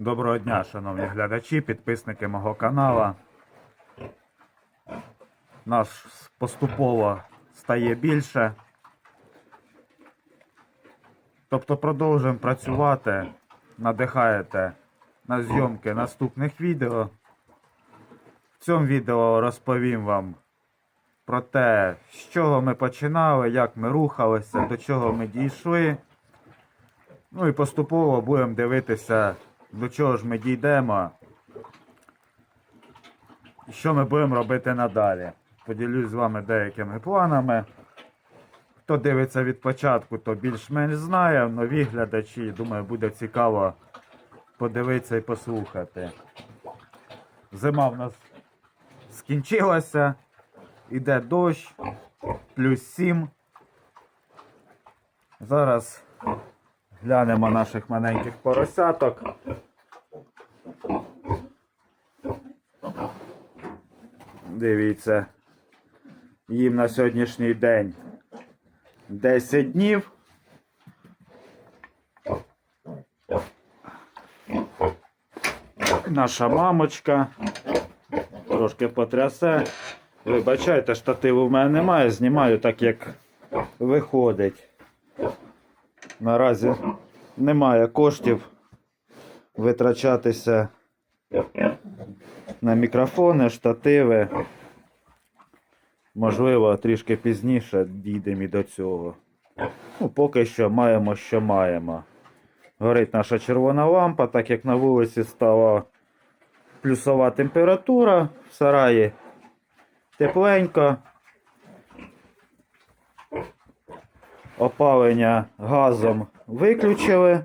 Доброго дня, шановні глядачі, підписники мого каналу. Нас поступово стає більше. Тобто продовжуємо працювати, надихаєте на зйомки наступних відео. В цьому відео розповім вам про те, з чого ми починали, як ми рухалися, до чого ми дійшли. Ну і поступово будемо дивитися, до чого ж ми дійдемо. І що ми будемо робити надалі. Поділюсь з вами деякими планами. Хто дивиться від початку, то більш-менш знає. Нові глядачі, думаю, буде цікаво подивитися і послухати. Зима в нас скінчилася, іде дощ, плюс 7. Зараз глянемо наших маленьких поросяток. Дивіться, їм на сьогоднішній день 10 днів. Наша мамочка трошки потрясе. Вибачайте, штативу в мене немає, знімаю так, як виходить. Наразі немає коштів витрачатися на мікрофони, штативи. Можливо, трішки пізніше дійдемо і до цього. Ну, поки що маємо, що маємо. Горить наша червона лампа, так як на вулиці стала плюсова температура в сараї. Тепленько. Опалення газом виключили.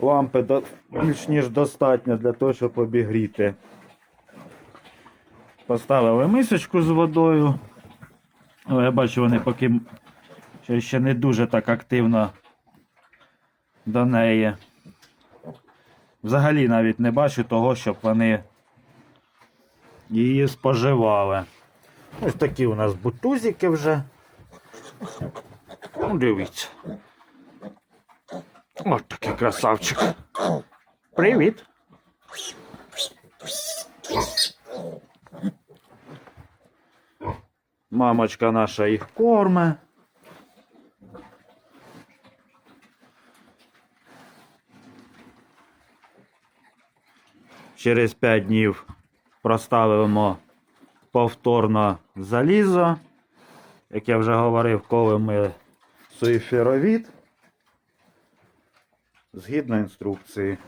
Лампи до- більш ніж достатньо для того, щоб обігріти. Поставили мисочку з водою. Але я бачу, вони поки ще- не дуже так активно до неї. Взагалі навіть не бачу того, щоб вони її споживали. Ось такі у нас бутузики вже. Ну, дивіться. Ось такий красавчик. Привіт. Мамочка наша їх корме. Через 5 днів проставимо повторно залізо. Як я вже говорив, коли ми суєфіровід згідно інструкції.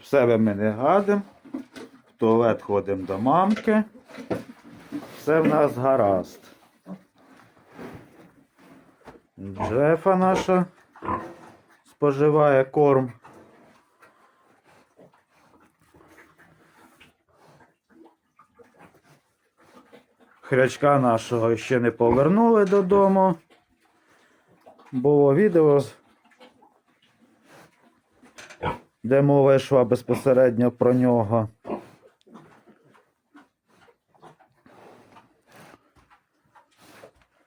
В себе ми не гадимо, в туалет ходимо до мамки. Все в нас гаразд. Джефа наша споживає корм. Хрячка нашого ще не повернули додому. Було відео, де мова йшла безпосередньо про нього.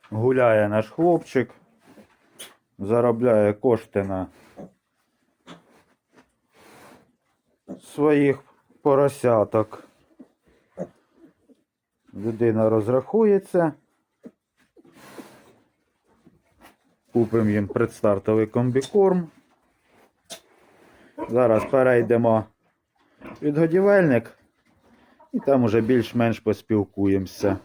Гуляє наш хлопчик, заробляє кошти на своїх поросяток. Людина розрахується. Купимо їм предстартовий комбікорм. Зараз перейдемо в відгодівельник і там уже більш-менш поспілкуємося.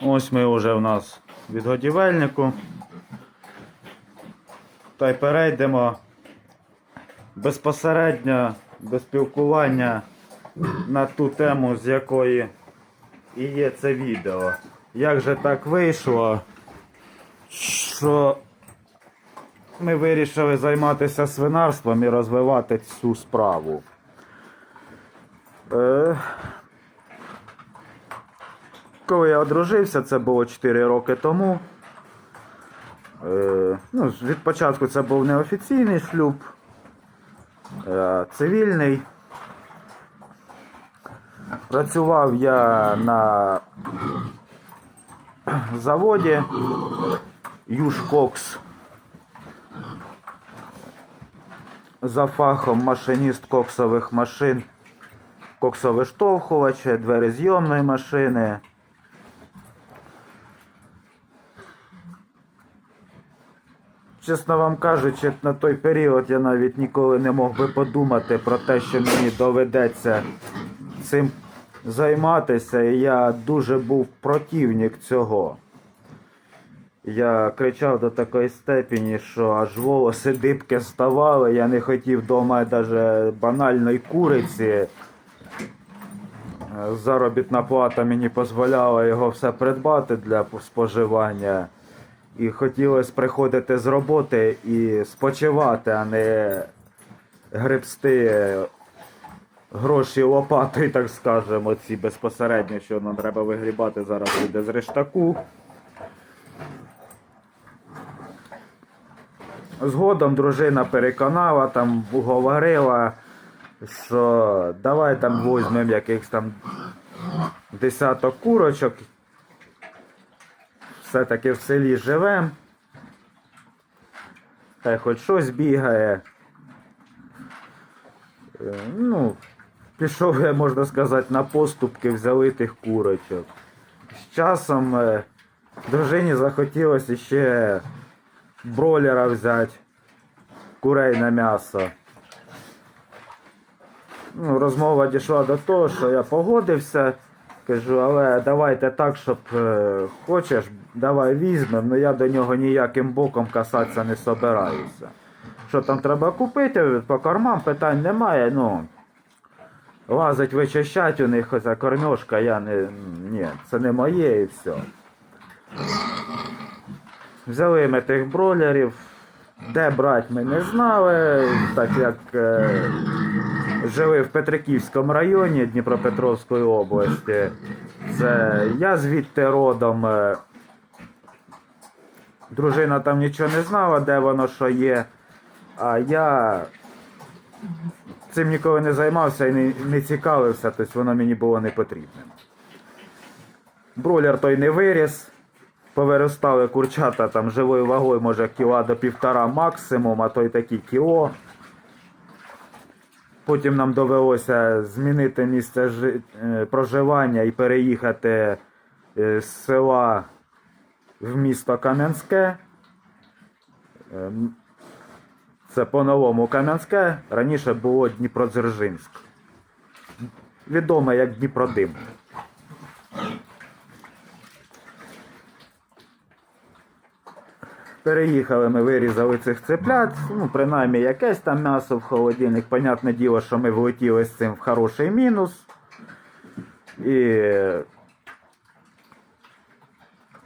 Ось ми вже в нас в відгодівельнику. Та й перейдемо безпосередньо до спілкування на ту тему, з якої і є це відео. Як же так вийшло, що ми вирішили займатися свинарством і розвивати цю справу. Е, коли я одружився, це було 4 роки тому. Е, ну, від початку це був неофіційний шлюб, е, цивільний. Працював я на заводі Южкокс. За фахом машиніст коксових машин, коксовиштовхувачі, двері зйомної машини. Чесно вам кажучи, на той період я навіть ніколи не мог би подумати про те, що мені доведеться цим займатися, і я дуже був противник цього. Я кричав до такої степені, що аж волоси дибки ставали, я не хотів вдома навіть банальної куриці. Е, Заробітна плата мені дозволяла його все придбати для споживання. І хотілося приходити з роботи і спочивати, а не гребсти гроші лопатою, так скажемо, ці безпосередньо, що нам треба вигрібати зараз буде з рештаку. Згодом дружина переконала, там уговорила, що давай там візьмемо якихось там десяток курочок. Все-таки в селі живемо. Хай хоч щось бігає. Е, Ну, пішов можна сказати, на поступки взяли тих курочок. З часом е, дружині захотілося ще бройлера взяти, курей на м'ясо. Ну, розмова дійшла до того, що я погодився. Кажу, але давайте так, щоб е, хочеш, давай візьмемо, але я до нього ніяким боком касатися не собираюся. Що там треба купити, по кормам питань немає, ну. Лазить вичищать у них оця кормежка, я не. Ні, це не моє і все. Взяли ми тих бройлерів. Де брати ми не знали, так як е, жили в Петриківському районі Дніпропетровської області. Це я звідти родом. е, Дружина там нічого не знала, де воно що є. А я цим ніколи не займався і не, не цікавився, тобто воно мені було не потрібним. Бройлер той не виріс. Повиростали курчата там живою вагою, може кіла до півтора максимум, а то й такі кіло. Потім нам довелося змінити місце жи- е, проживання і переїхати е, з села в місто Кам'янське. Це по-новому Кам'янське, раніше було Дніпродзержинськ. Відоме як Дніпродим. Переїхали, ми вирізали цих цеплят, ну, принаймні якесь там м'ясо в холодильник. Понятне діло, що ми влетіли з цим в хороший мінус. І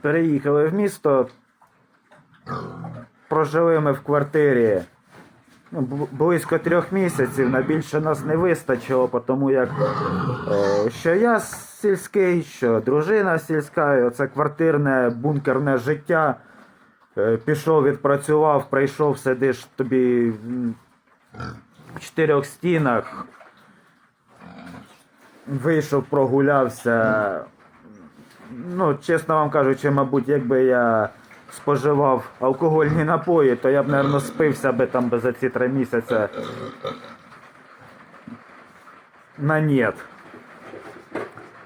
переїхали в місто. Прожили ми в квартирі близько трьох місяців. На більше нас не вистачило, тому як е, що я сільський, що дружина сільська, і оце квартирне бункерне життя. Е, Пішов, відпрацював, прийшов, сидиш тобі в чотирьох стінах. Вийшов, прогулявся. Ну, чесно вам кажучи, мабуть, якби я споживав алкогольні напої, то я б, мабуть, спився би там за ці три місяці на нет.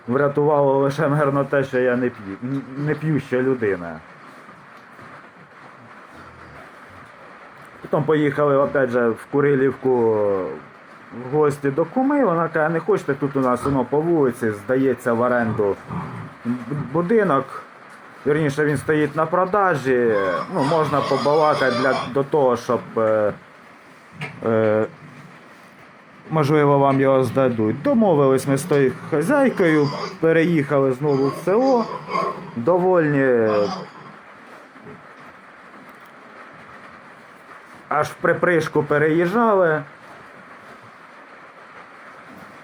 Врятувало лише, мирно, те, що я не п'ю, не п'юща людина. Потім поїхали опять же в Курилівку в гості до куми. Вона каже, не хочете тут у нас воно по вулиці, здається в оренду будинок. Вірніше він стоїть на продажі. Ну, можна побалакати для, до того, щоб е, е, можливо вам його здадуть. Домовились ми з тою хазяйкою, переїхали знову в село. Довольні аж в припришку переїжджали.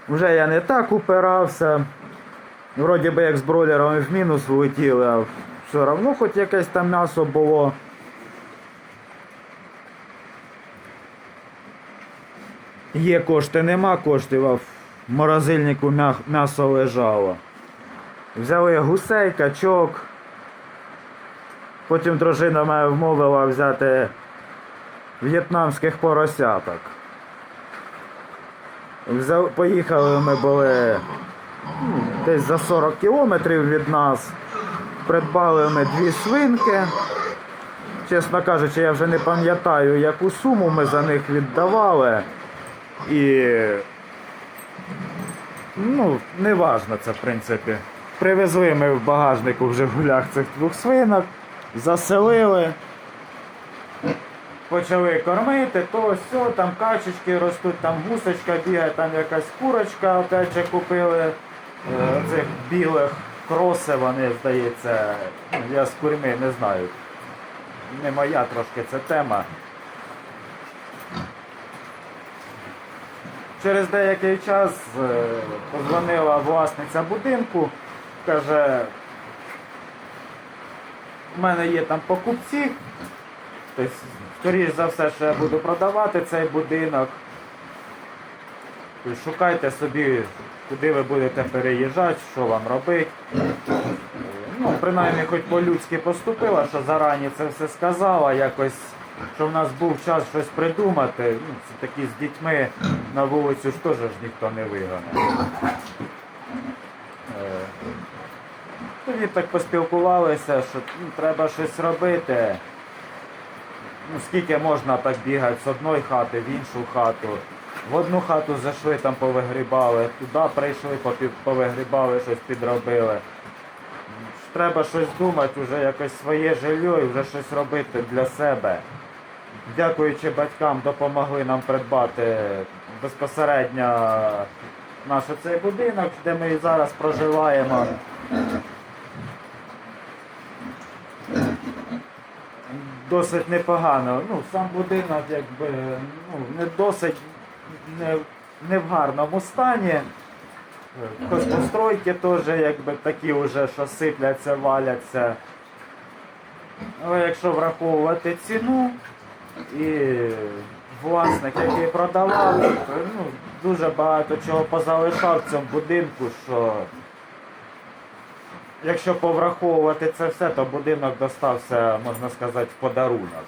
Вже я не так упирався. Вроді би як з бройлером в мінус влетіли, а все одно хоч якесь там м'ясо було. Є кошти, нема коштів, а в морозильнику м'ясо лежало. Взяли гусей, качок, Потім дружина мене вмовила взяти в'єтнамських поросяток. Поїхали ми були ну, десь за 40 кілометрів від нас. Придбали ми дві свинки. Чесно кажучи, я вже не пам'ятаю, яку суму ми за них віддавали. І ну, не важно це, в принципі. Привезли ми в багажнику в Жигулях цих двох свинок, заселили, почали кормити, то все, там качечки ростуть, там гусочка бігає, там якась курочка опять же купили цих білих кроси, вони, здається, я з курми не знаю. Не моя трошки ця тема. Через деякий час е, подзвонила власниця будинку, каже, у мене є там покупці, тобто, скоріш за все, що я буду продавати цей будинок. Шукайте собі, куди ви будете переїжджати, що вам робити. Ну, принаймні, хоч по-людськи поступила, що зарані це все сказала, якось, що в нас був час щось придумати. Ну, це такі з дітьми на вулицю ж теж ж ніхто не вигоне. Е, Тоді так поспілкувалися, що ну, треба щось робити. Ну, скільки можна так бігати з одної хати в іншу хату. В одну хату зайшли, там повигрібали, туди прийшли, повигрібали, щось підробили. Треба щось думати, вже якось своє жилье і вже щось робити для себе. Дякуючи батькам, допомогли нам придбати безпосередньо наш цей будинок, де ми і зараз проживаємо. Досить непогано. Ну, сам будинок якби ну, не досить не, не в гарному стані. Хозпостройки теж якби такі вже, що сипляться, валяться. Але якщо враховувати ціну і власник, який продавав, ну, дуже багато чого позалишав в цьому будинку, що якщо повраховувати це все, то будинок достався, можна сказати, в подарунок.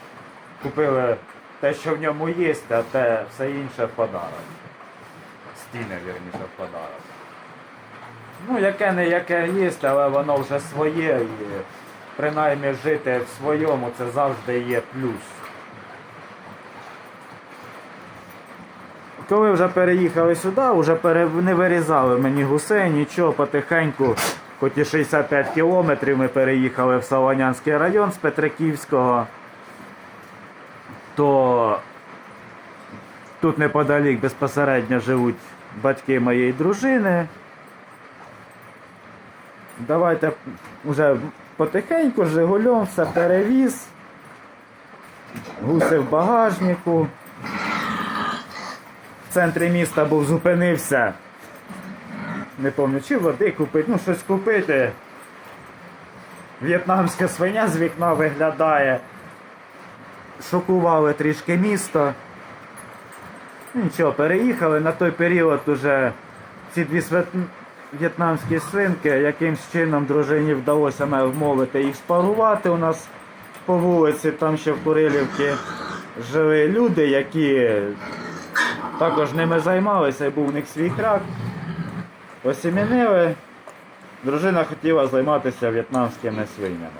Купили те, що в ньому є, а те все інше в подарок. Стіни, вірніше, в подарок. Ну, яке не яке є, але воно вже своє і принаймні жити в своєму це завжди є плюс. Коли вже переїхали сюди, вже не вирізали мені гусей, нічого, потихеньку, хоч і 65 кілометрів ми переїхали в Солонянський район з Петриківського, то тут неподалік безпосередньо живуть батьки моєї дружини. Давайте вже потихеньку Жигульом все перевіз. Гуси в багажнику. В центрі міста був зупинився. Не пам'ятаю, чи води купити, ну щось купити. В'єтнамська свиня з вікна виглядає. Шокували трішки місто. Ну, Нічого, переїхали. На той період уже ці дві в'єтнамські свинки, якимсь чином дружині вдалося вмовити їх спарувати у нас по вулиці, там ще в Курилівці жили люди, які також ними займалися, і був у них свій крак. Осімінили. Дружина хотіла займатися в'єтнамськими свинями.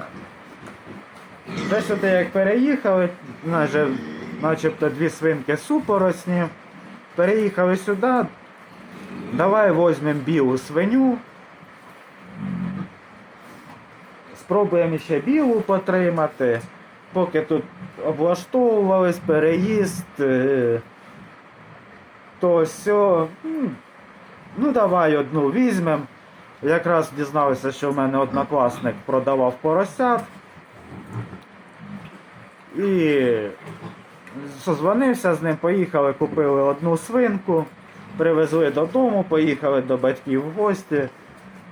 Вже сюди як переїхали, майже начебто дві свинки супоросні. Переїхали сюди. Давай візьмемо білу свиню. Спробуємо ще білу потримати. Поки тут облаштовувались, переїзд, е, то все. Ну давай одну візьмемо. Якраз дізналися, що в мене однокласник продавав поросят. І созвонився з ним, поїхали, купили одну свинку, привезли додому, поїхали до батьків в гості.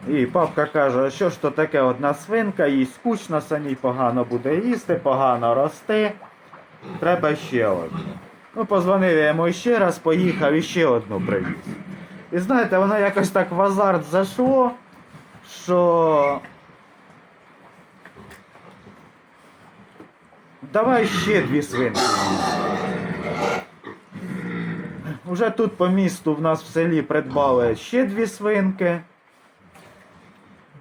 І папка каже, що ж то таке одна свинка, їй скучно самій, погано буде їсти, погано рости. Треба ще одну. Ну, позвонив я йому ще раз, поїхав і ще одну привіз. І знаєте, воно якось так в азарт зайшло, що Давай ще дві свинки. Уже тут по місту в нас в селі придбали ще дві свинки.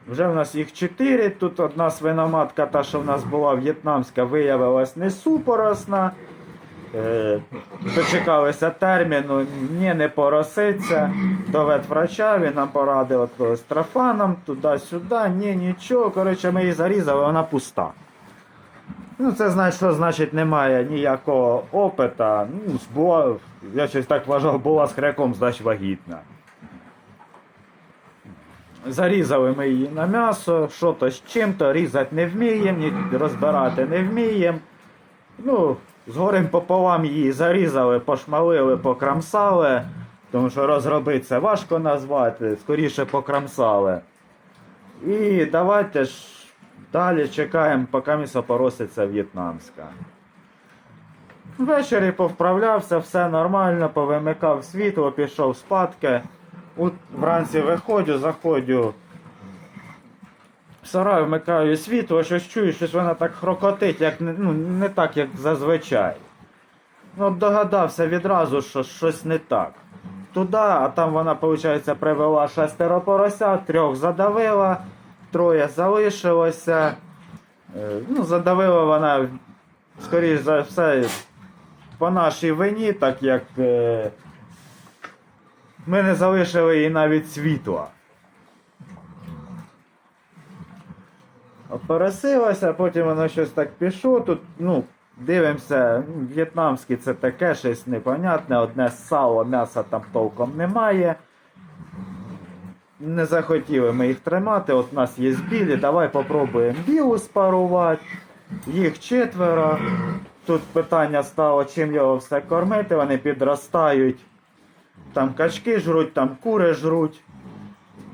Вже в нас їх чотири. Тут одна свиноматка, та, що в нас була в'єтнамська, виявилась не супоросна. Е, дочекалися терміну, ні, не пороситься. До ветврача він нам порадив з трафаном, туди-сюди, ні, нічого. Коротше, ми її зарізали, вона пуста. Ну, це значить, що значить немає ніякого опита. Ну, була, я щось так вважав, була з хряком, значить вагітна. Зарізали ми її на м'ясо, що то з чим-то, різати не вміємо, розбирати не вміємо. Ну, з горем пополам її зарізали, пошмалили, покрамсали, тому що розробити це важко назвати, скоріше покрамсали. І давайте ж далі чекаємо, поки місо пороситься в'єтнамська. Ввечері повправлявся, все нормально, повимикав світло, пішов спадки. Вранці виходжу, заходжу. В сарай вмикаю світло, щось чую, щось вона так хрокотить, як ну, не так, як зазвичай. Ну, догадався відразу, що щось не так. Туди, а там вона, виходить, привела шестеро поросят, трьох задавила, троє залишилося. Е, Ну, задавила вона, скоріш за все, по нашій вині, так як е, ми не залишили їй навіть світла. Опересилася, потім воно щось так пішло. Тут, ну, дивимося, в'єтнамське це таке щось непонятне, одне сало, м'яса там толком немає. Не захотіли ми їх тримати, от у нас є білі, давай попробуємо білу спарувати. Їх четверо. Тут питання стало, чим його все кормити, вони підростають. Там качки жруть, там кури жруть.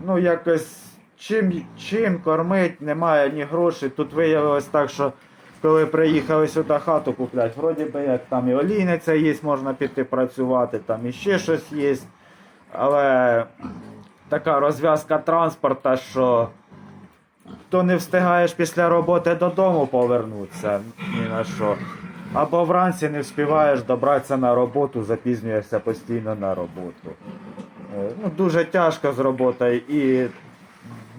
Ну, якось чим, чим кормить, немає ні грошей. Тут виявилось так, що коли приїхали сюди хату купляти, вроді би як там і олійниця є, можна піти працювати, там і ще щось є. Але така розв'язка транспорта, що то не встигаєш після роботи додому повернутися ні на що. Або вранці не встигаєш добратися на роботу, запізнюєшся постійно на роботу. Е, Ну, дуже тяжко з роботою і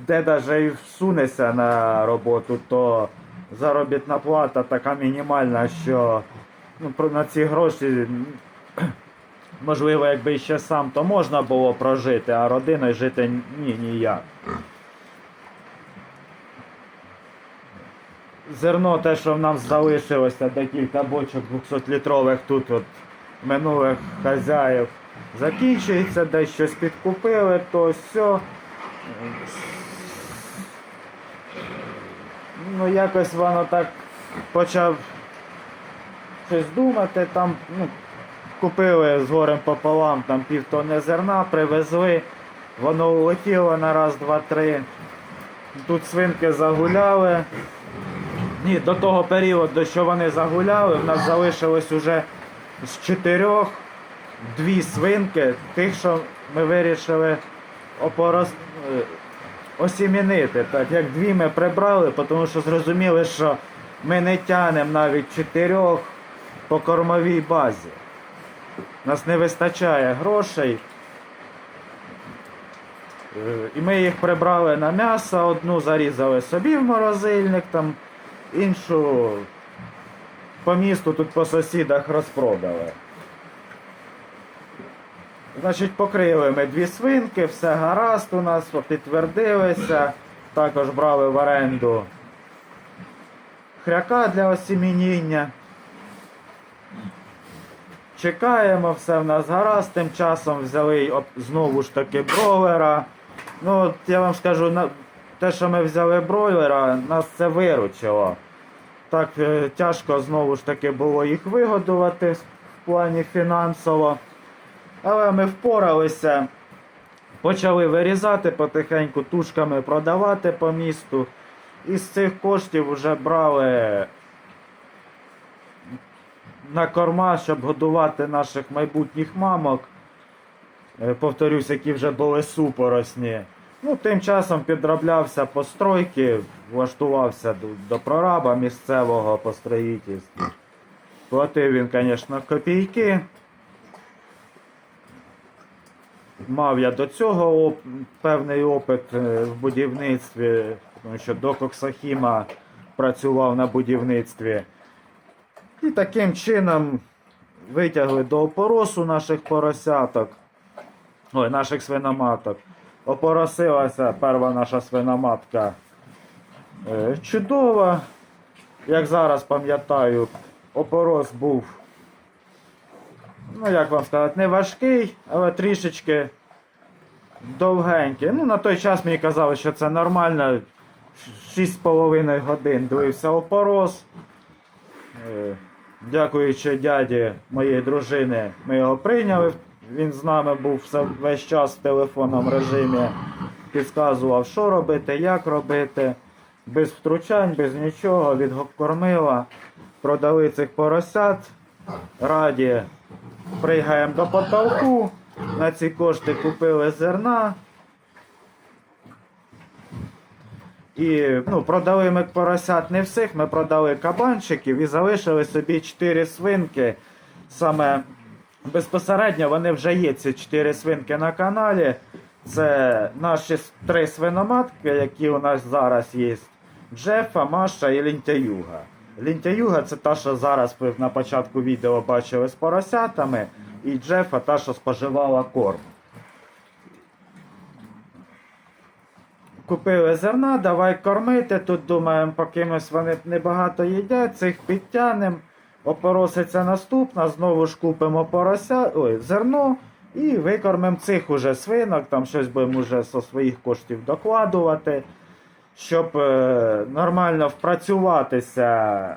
де навіть і всунешся на роботу, то заробітна плата така мінімальна, що ну, на ці гроші, можливо, якби ще сам, то можна було прожити, а родиною жити ні, ніяк. Зерно, те, що в нас залишилося, декілька бочок 200-літрових тут от минулих хазяїв, закінчується, десь щось підкупили, то все. Ну, якось воно так почав щось думати, там, ну, купили з горем пополам там півтонни зерна, привезли, воно улетіло на раз, два, три. Тут свинки загуляли. Ні, до того періоду, що вони загуляли, в нас залишилось уже з чотирьох дві свинки, тих, що ми вирішили опорос... е, осімінити. Так як дві ми прибрали, тому що зрозуміли, що ми не тянемо навіть чотирьох по кормовій базі. Нас не вистачає грошей. Е, І ми їх прибрали на м'ясо, одну зарізали собі в морозильник, там, іншу по місту тут по сусідах розпродали. Значить, покрили ми дві свинки, все гаразд у нас, підтвердилися. Також брали в оренду хряка для осімініння. Чекаємо, все в нас гаразд. Тим часом взяли знову ж таки бройлера. Ну, от я вам скажу, те, що ми взяли бройлера, нас це виручило. Так е, тяжко знову ж таки було їх вигодувати в плані фінансово. Але ми впоралися, почали вирізати потихеньку, тушками продавати по місту. І з цих коштів вже брали на корма, щоб годувати наших майбутніх мамок. Е, Повторюсь, які вже були супоросні. Ну, тим часом підроблявся по стройки, влаштувався до, до прораба місцевого по строїтельству. Платив він, звісно, копійки. Мав я до цього оп- певний опит е, в будівництві, тому що до Коксахіма працював на будівництві. І таким чином витягли до опоросу наших поросяток, ой, наших свиноматок. Опоросилася перша наша свиноматка е, чудова. Як зараз пам'ятаю, опорос був, ну як вам сказати, не важкий, але трішечки довгенький. Ну, на той час мені казали, що це нормально. 6,5 годин дивився опорос. Дякуючи дяді моєї дружини, ми його прийняли. Він з нами був весь час в телефонному режимі, підказував, що робити, як робити, без втручань, без нічого, відкормила, продали цих поросят, раді пригаємо до потолку, на ці кошти купили зерна. І ну, продали ми поросят не всіх, ми продали кабанчиків і залишили собі 4 свинки. Саме безпосередньо вони вже є ці 4 свинки на каналі. Це наші три свиноматки, які у нас зараз є. Джефа, Маша і Лінтяюга. Лінтяюга це та, що зараз ви на початку відео бачили з поросятами, і Джефа та, що споживала корм. Купили зерна, давай кормити. Тут думаємо, по кимось вони небагато їдять, цих підтягнемо. Опороситься наступна, знову ж купимо порося, ой, зерно і викормимо цих уже свинок, там щось будемо вже зі своїх коштів докладувати, щоб е, нормально впрацюватися,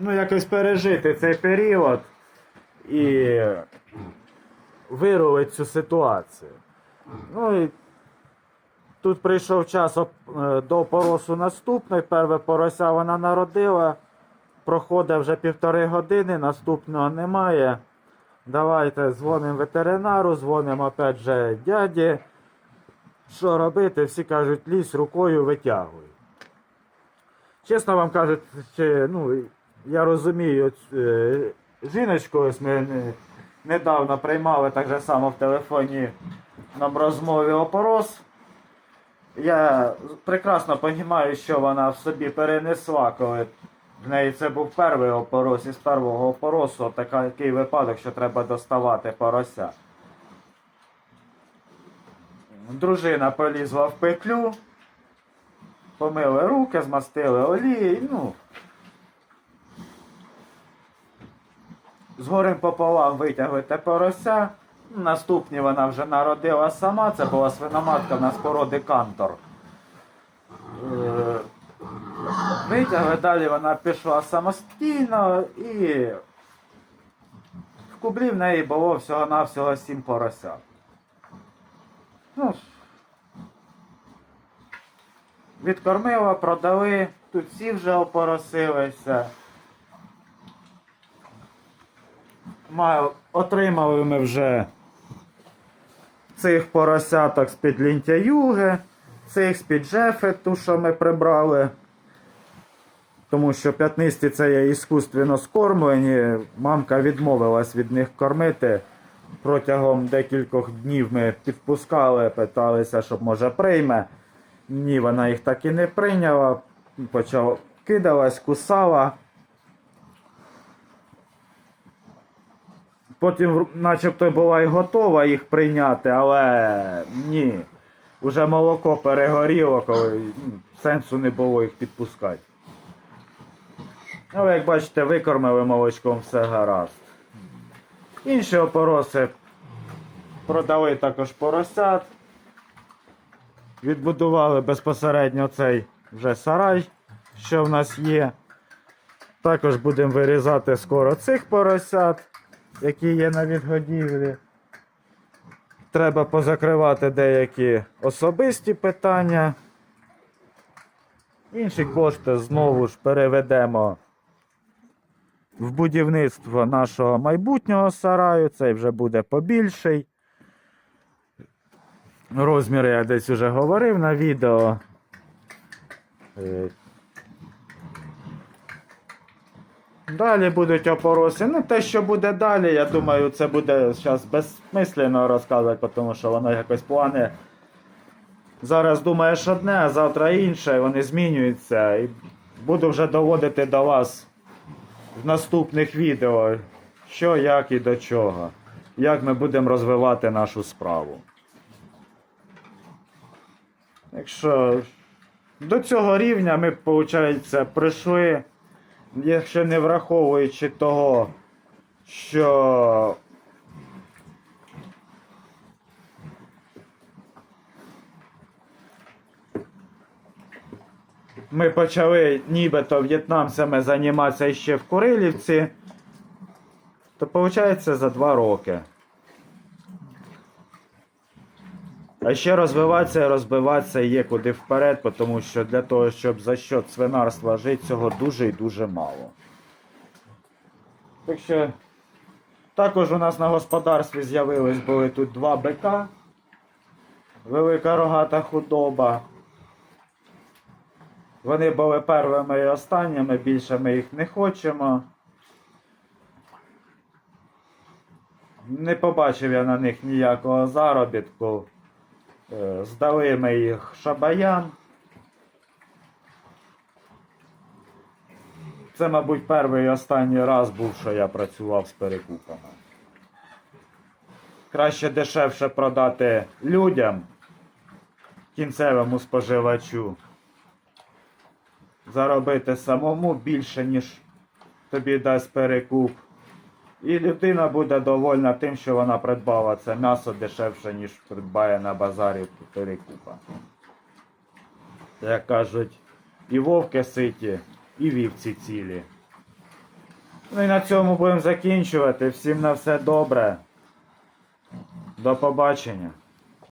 ну якось пережити цей період і вирулити цю ситуацію. Ну і Тут прийшов час е, до поросу наступний. Перше порося вона народила. Проходить вже півтори години, наступного немає. Давайте дзвонимо ветеринару, дзвонимо опять же дяді. Що робити? Всі кажуть, лізь рукою витягуй. Чесно вам кажуть, ну, я розумію, е, жіночку ось ми недавно приймали так же само в телефоні нам розмові опорос. Я прекрасно розумію, що вона в собі перенесла, коли в неї це був перший опорос, і з першого опоросу такий випадок, що треба доставати порося. Дружина полізла в петлю, помили руки, змастили олією, ну. Згорем пополам витягли те порося. Наступні вона вже народила сама, це була свиноматка в нас породи кантор. Е, Витягли, далі вона пішла самостійно і в кублі в неї було всього-навсього сім поросят. Ну, відкормила, продали, тут всі вже опоросилися. Ма- Отримали ми вже цих поросяток з-під лінтяюги, цих з-під джефи, ту, що ми прибрали. Тому що п'ятнисті це є іскусственно скормлені. Мамка відмовилась від них кормити. Протягом декількох днів ми підпускали, питалися, щоб може прийме. Ні, вона їх так і не прийняла. Почала кидалась, кусала. Потім, начебто, була і готова їх прийняти, але ні. Уже молоко перегоріло, коли ну, сенсу не було їх підпускати. Але як бачите, викормили молочком все гаразд. Інші опороси продали також поросят. Відбудували безпосередньо цей вже сарай, що в нас є. Також будемо вирізати скоро цих поросят, які є на відгодівлі. Треба позакривати деякі особисті питання. Інші кошти знову ж переведемо в будівництво нашого майбутнього сараю. Цей вже буде побільший. Розміри я десь уже говорив на відео. Е, Далі будуть опороси. Ну, те, що буде далі, я думаю, це буде зараз безсмислено розказувати, тому що воно якось плани. Зараз думаєш одне, а завтра інше, вони змінюються. І буду вже доводити до вас в наступних відео, що, як і до чого. Як ми будемо розвивати нашу справу. Якщо до цього рівня ми, виходить, прийшли, якщо не враховуючи того, що ми почали нібито в'єтнамцями займатися ще в Курилівці, то виходить за два роки. А ще розвиватися і розбиватися є куди вперед, тому що для того, щоб за счет свинарства жити, цього дуже і дуже мало. Так що також у нас на господарстві з'явились були тут два бика, велика рогата худоба. Вони були первими і останніми, більше ми їх не хочемо. Не побачив я на них ніякого заробітку. Здали ми їх шабаян. Це, мабуть, перший і останній раз був, що я працював з перекупами. Краще дешевше продати людям, кінцевому споживачу. Заробити самому більше, ніж тобі дасть перекуп. І людина буде довольна тим, що вона придбала це м'ясо дешевше, ніж придбає на базарі перекупа. Як кажуть, і вовки ситі, і вівці цілі. Ну і на цьому будемо закінчувати. Всім на все добре. До побачення.